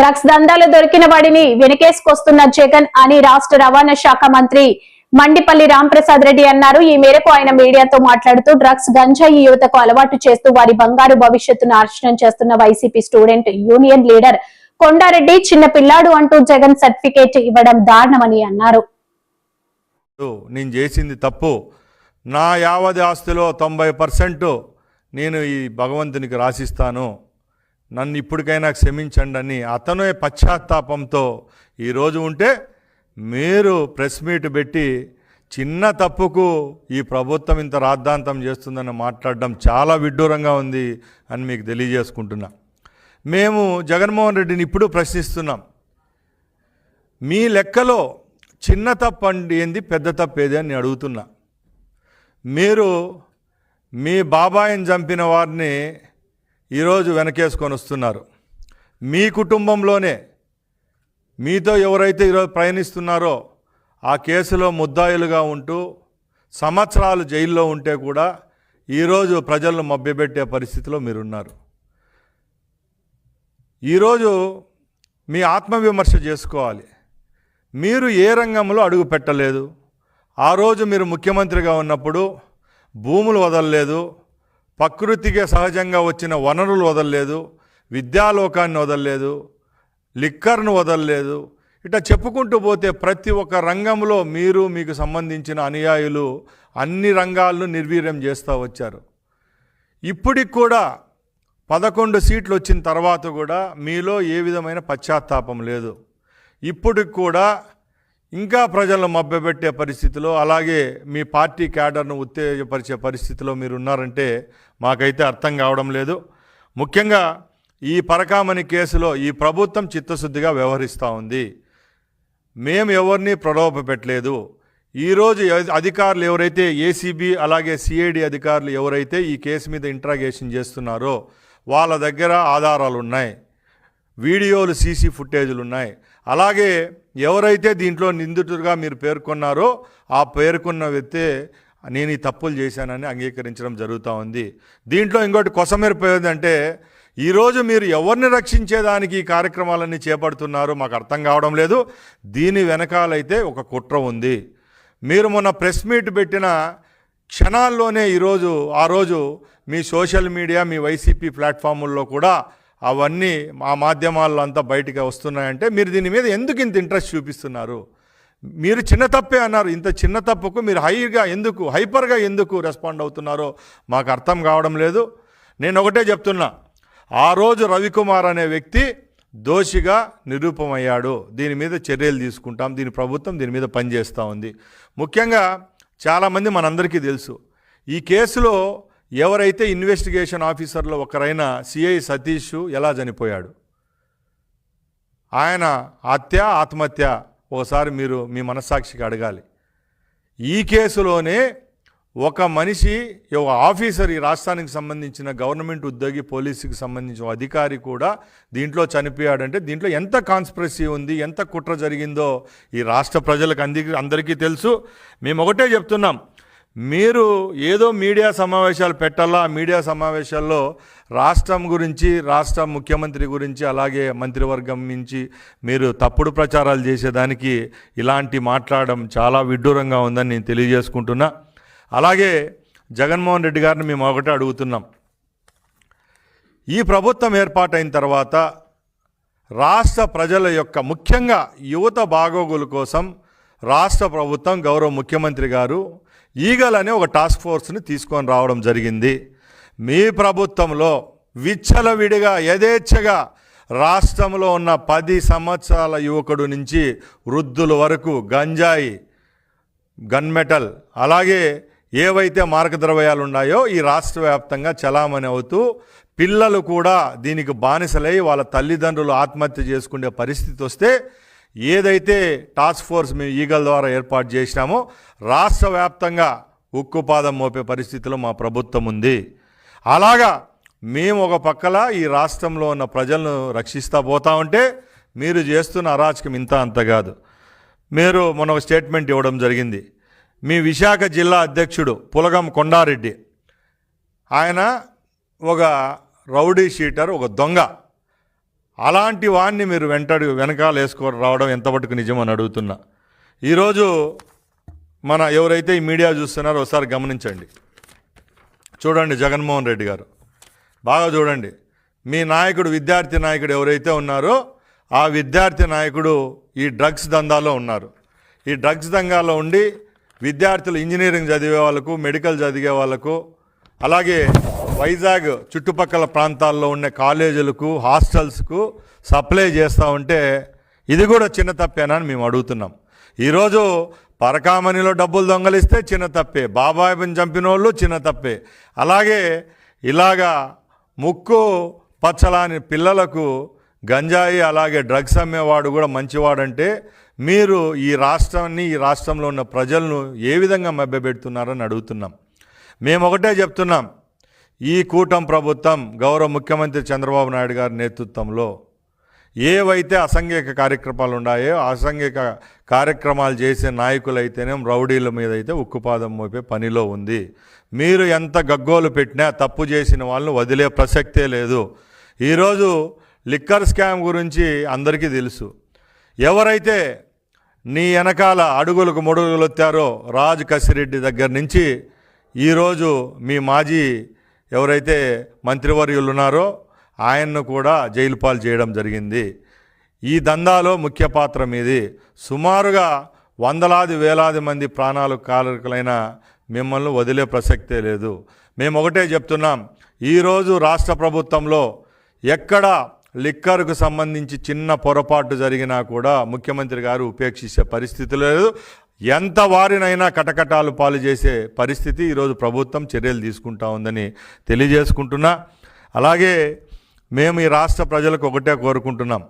Drugs దందాలు దొరికిన వాడిని వెనకేసుకొస్తున్న జగన్ అని రాష్ట్ర రవాణా శాఖ మంత్రి మండిపల్లి రాంప్రసాద్ రెడ్డి అన్నారు. ఈ మేరకు ఆయన మీడియాతో మాట్లాడుతూ డ్రగ్స్ గంజాయి యువతకు అలవాటు చేస్తూ వారి బంగారు భవిష్యత్తును నాశనం చేస్తున్న YCP student union leader Konda Reddy చిన్న పిల్లాడు అంటూ జగన్ సర్టిఫికేట్ ఇవ్వడం దారుణమని అన్నారు. నేను చేసింది తప్పు. నా యావది ఆస్తిలో తొంభై పర్సెంట్ నేను ఈ భగవంతునికి రాసిస్తాను. నన్ను ఇప్పటికైనా క్షమించండి అని అతనే పశ్చాత్తాపంతో ఈరోజు ఉంటే మీరు ప్రెస్ మీట్ పెట్టి చిన్న తప్పుకు ఈ ప్రభుత్వం ఇంత రాద్ధాంతం చేస్తుందని మాట్లాడడం చాలా విడ్డూరంగా ఉంది అని మీకు తెలియజేసుకుంటున్నా. మేము జగన్మోహన్ రెడ్డిని ఇప్పుడు ప్రశ్నిస్తున్నాం. మీ లెక్కలో చిన్న తప్పు అండి ఏంది పెద్ద తప్పు ఏది అని అడుగుతున్నా. మీరు మీ బాబాయిని చంపిన వారిని ఈరోజు వెనకేసుకొని వస్తున్నారు. మీ కుటుంబంలోనే మీతో ఎవరైతే ఈరోజు ప్రయాణిస్తున్నారో ఆ కేసులో ముద్దాయిలుగా ఉంటూ సంవత్సరాలు జైల్లో ఉంటే కూడా ఈరోజు ప్రజలను మభ్యపెట్టే పరిస్థితిలో మీరున్నారు. ఈరోజు మీ ఆత్మవిమర్శ చేసుకోవాలి. మీరు ఏ రంగంలో అడుగు పెట్టలేదు. ఆ రోజు మీరు ముఖ్యమంత్రిగా ఉన్నప్పుడు భూములు వదలలేదు. ప్రకృతికి సహజంగా వచ్చిన వనరులు వదలలేదు విద్యాలోకాన్ని వదలలేదు లిక్కర్ను వదలలేదు. ఇట్లా చెప్పుకుంటూ పోతే ప్రతి ఒక్క రంగంలో మీరు మీకు సంబంధించిన అనుయాయులు అన్ని రంగాలను నిర్వీర్యం చేస్తూ వచ్చారు. ఇప్పటికి కూడా పదకొండు సీట్లు వచ్చిన తర్వాత కూడా మీలో ఏ విధమైన పశ్చాత్తాపం లేదు. ఇప్పటికి కూడా ఇంకా ప్రజలను మభ్యపెట్టే పరిస్థితిలో అలాగే మీ పార్టీ క్యాడర్ను ఉత్తేజపరిచే పరిస్థితిలో మీరు ఉన్నారంటే మాకైతే అర్థం కావడం లేదు. ముఖ్యంగా ఈ పరకామణి కేసులో ఈ ప్రభుత్వం చిత్తశుద్ధిగా వ్యవహరిస్తూ ఉంది. మేము ఎవరిని ప్రలోభ పెట్టలేదు. ఈరోజు అధికారులు ఎవరైతే ఏసీబీ అలాగే సిఐడి అధికారులు ఎవరైతే ఈ కేసు మీద ఇంట్రాగేషన్ చేస్తున్నారో వాళ్ళ దగ్గర ఆధారాలు ఉన్నాయి వీడియోలు సీసీ ఫుటేజీలు ఉన్నాయి అలాగే ఎవరైతే దీంట్లో నిందితుడిగా మీరు పేర్కొన్నారో ఆ పేర్కొన్న వ్యక్తే నేను ఈ తప్పులు చేశానని అంగీకరించడం జరుగుతూ ఉంది. దీంట్లో ఇంకోటి కొసమెరిపోయేదంటే ఈరోజు మీరు ఎవరిని రక్షించేదానికి ఈ కార్యక్రమాలన్నీ చేపడుతున్నారో మాకు అర్థం కావడం లేదు. దీని వెనకాలైతే ఒక కుట్ర ఉంది. మీరు మొన్న ప్రెస్ మీట్ పెట్టిన క్షణాల్లోనే ఈరోజు ఆ రోజు మీ సోషల్ మీడియా మీ వైసీపీ ప్లాట్ఫాముల్లో కూడా అవన్నీ మా మాధ్యమాల్లో అంతా బయటికి వస్తున్నాయంటే మీరు దీని మీద ఎందుకు ఇంత ఇంట్రెస్ట్ చూపిస్తున్నారు? మీరు చిన్న తప్పే అన్నారు. ఇంత చిన్న తప్పుకు మీరు హైగా ఎందుకు హైపర్గా ఎందుకు రెస్పాండ్ అవుతున్నారో మాకు అర్థం కావడం లేదు. నేను ఒకటే చెప్తున్నా. ఆ రోజు రవికుమార్ అనే వ్యక్తి దోషిగా నిరూపమయ్యాడు. దీని మీద చర్యలు తీసుకుంటాం. దీని ప్రభుత్వం దీని మీద పనిచేస్తూ ఉంది. ముఖ్యంగా చాలామంది మనందరికీ తెలుసు. ఈ కేసులో ఎవరైతే ఇన్వెస్టిగేషన్ ఆఫీసర్లో ఒకరైన సిఐ సతీష్ ఎలా చనిపోయాడు? ఆయన హత్య ఆత్మహత్య ఒకసారి మీరు మీ మనస్సాక్షికి అడగాలి. ఈ కేసులోనే ఒక మనిషి ఒక ఆఫీసర్ ఈ రాష్ట్రానికి సంబంధించిన గవర్నమెంట్ ఉద్యోగి పోలీసుకి సంబంధించిన అధికారి కూడా దీంట్లో చనిపోయాడంటే దీంట్లో ఎంత కాన్స్పిరసీ ఉంది ఎంత కుట్ర జరిగిందో ఈ రాష్ట్ర ప్రజలకు అంది అందరికీ తెలుసు. మేము ఒకటే చెప్తున్నాం మీరు ఏదో మీడియా సమావేశాలు పెట్టాలా? ఆ మీడియా సమావేశాల్లో రాష్ట్రం గురించి రాష్ట్ర ముఖ్యమంత్రి గురించి అలాగే మంత్రివర్గం నుంచి మీరు తప్పుడు ప్రచారాలు చేసేదానికి ఇలాంటి మాట్లాడడం చాలా విడ్డూరంగా ఉందని నేను తెలియజేసుకుంటున్నా. అలాగే జగన్మోహన్ రెడ్డి గారిని మేము ఒకటే అడుగుతున్నాం. ఈ ప్రభుత్వం ఏర్పాటైన తర్వాత రాష్ట్ర ప్రజల యొక్క ముఖ్యంగా యువత బాగోగుల కోసం రాష్ట్ర ప్రభుత్వం గౌరవ ముఖ్యమంత్రి గారు ఈగల్ అనే ఒక టాస్క్ ఫోర్స్ని తీసుకొని రావడం జరిగింది. మీ ప్రభుత్వంలో విచ్చలవిడిగా యథేచ్ఛగా రాష్ట్రంలో ఉన్న పది సంవత్సరాల యువకుడు నుంచి వృద్ధుల వరకు గంజాయి గన్ మెటల్ అలాగే ఏవైతే మార్గద్రవ్యాలు ఉన్నాయో ఈ రాష్ట్ర వ్యాప్తంగా చలామణి అవుతూ పిల్లలు కూడా దీనికి బానిసలై వాళ్ళ తల్లిదండ్రులు ఆత్మహత్య చేసుకునే పరిస్థితి వస్తే ఏదైతే టాస్క్ ఫోర్స్ మేము ఈగల్ ద్వారా ఏర్పాటు చేసినామో రాష్ట్ర వ్యాప్తంగా ఉక్కుపాదం మోపే పరిస్థితిలో మా ప్రభుత్వం ఉంది. అలాగా మేము ఒక పక్కల ఈ రాష్ట్రంలో ఉన్న ప్రజలను రక్షిస్తూ పోతా ఉంటే మీరు చేస్తున్న అరాచకం ఇంత అంత కాదు. మీరు మొన్న ఒక స్టేట్మెంట్ ఇవ్వడం జరిగింది. మీ విశాఖ జిల్లా అధ్యక్షుడు పులగం కొండారెడ్డి. ఆయన ఒక రౌడీ షీటర్ ఒక దొంగ. అలాంటి వాడిని మీరు వెంటాడు వెనకాల వేసుకొని రావడం ఎంతవరకు నిజమని అడుగుతున్నా. ఈరోజు మన ఎవరైతే ఈ మీడియా చూస్తున్నారో ఒకసారి గమనించండి. చూడండి జగన్మోహన్ రెడ్డి గారు. బాగా చూడండి. మీ నాయకుడు విద్యార్థి నాయకుడు ఎవరైతే ఉన్నారో ఆ విద్యార్థి నాయకుడు ఈ డ్రగ్స్ దందాలో ఉన్నారు. ఈ డ్రగ్స్ దంగాలో ఉండి విద్యార్థులు ఇంజనీరింగ్ చదివే వాళ్ళకు మెడికల్ చదివే వాళ్ళకు అలాగే వైజాగ్ చుట్టుపక్కల ప్రాంతాల్లో ఉన్న కాలేజీలకు హాస్టల్స్కు సప్లై చేస్తూ ఉంటే ఇది కూడా చిన్న తప్పేనా అని మేము అడుగుతున్నాం. ఈరోజు పరకామణిలో డబ్బులు దొంగలిస్తే చిన్న తప్పే. బాబాయిని చంపిన వాళ్ళు చిన్న తప్పే. అలాగే ఇలాగా ముక్కు పచ్చలాని పిల్లలకు గంజాయి అలాగే డ్రగ్స్ అమ్మేవాడు కూడా మంచివాడంటే మీరు ఈ రాష్ట్రాన్ని ఈ రాష్ట్రంలో ఉన్న ప్రజలను ఏ విధంగా మభ్యపెడుతున్నారని అడుగుతున్నాం. మేము ఒకటే చెప్తున్నాం. ఈ కూటమి ప్రభుత్వం గౌరవ ముఖ్యమంత్రి చంద్రబాబు నాయుడు గారి నేతృత్వంలో ఏవైతే అసంఘిక కార్యక్రమాలు ఉన్నాయో అసంఘిక కార్యక్రమాలు చేసే నాయకులైతేనేం రౌడీల మీద అయితే ఉక్కుపాదం మోపే పనిలో ఉంది. మీరు ఎంత గగ్గోలు పెట్టినా తప్పు చేసిన వాళ్ళని వదిలే ప్రసక్తే లేదు. ఈరోజు లిక్కర్ స్కామ్ గురించి అందరికీ తెలుసు. ఎవరైతే నీ వెనకాల అడుగులకు మొడుగులు వచ్చారో రాజు కసిరెడ్డి దగ్గర నుంచి ఈరోజు మీ మాజీ ఎవరైతే మంత్రివర్యులు ఉన్నారో ఆయన్ను కూడా జైలు పాలు చేయడం జరిగింది. ఈ దందాలో ముఖ్య పాత్ర మీది. సుమారుగా వందలాది వేలాది మంది ప్రాణాలు కాలకులైన మిమ్మల్ని వదిలే ప్రసక్తే లేదు. మేము ఒకటే చెప్తున్నాం. ఈరోజు రాష్ట్ర ప్రభుత్వంలో ఎక్కడ లిక్కర్కు సంబంధించి చిన్న పొరపాటు జరిగినా కూడా ముఖ్యమంత్రి గారు ఉపేక్షించే పరిస్థితి లేదు. ఎంత వారినైనా కటకటాలు పాలు చేసే పరిస్థితి ఈరోజు ప్రభుత్వం చర్యలు తీసుకుంటా ఉందని తెలియజేసుకుంటున్నా. అలాగే మేము ఈ రాష్ట్ర ప్రజలకు ఒకటే కోరుకుంటున్నాం.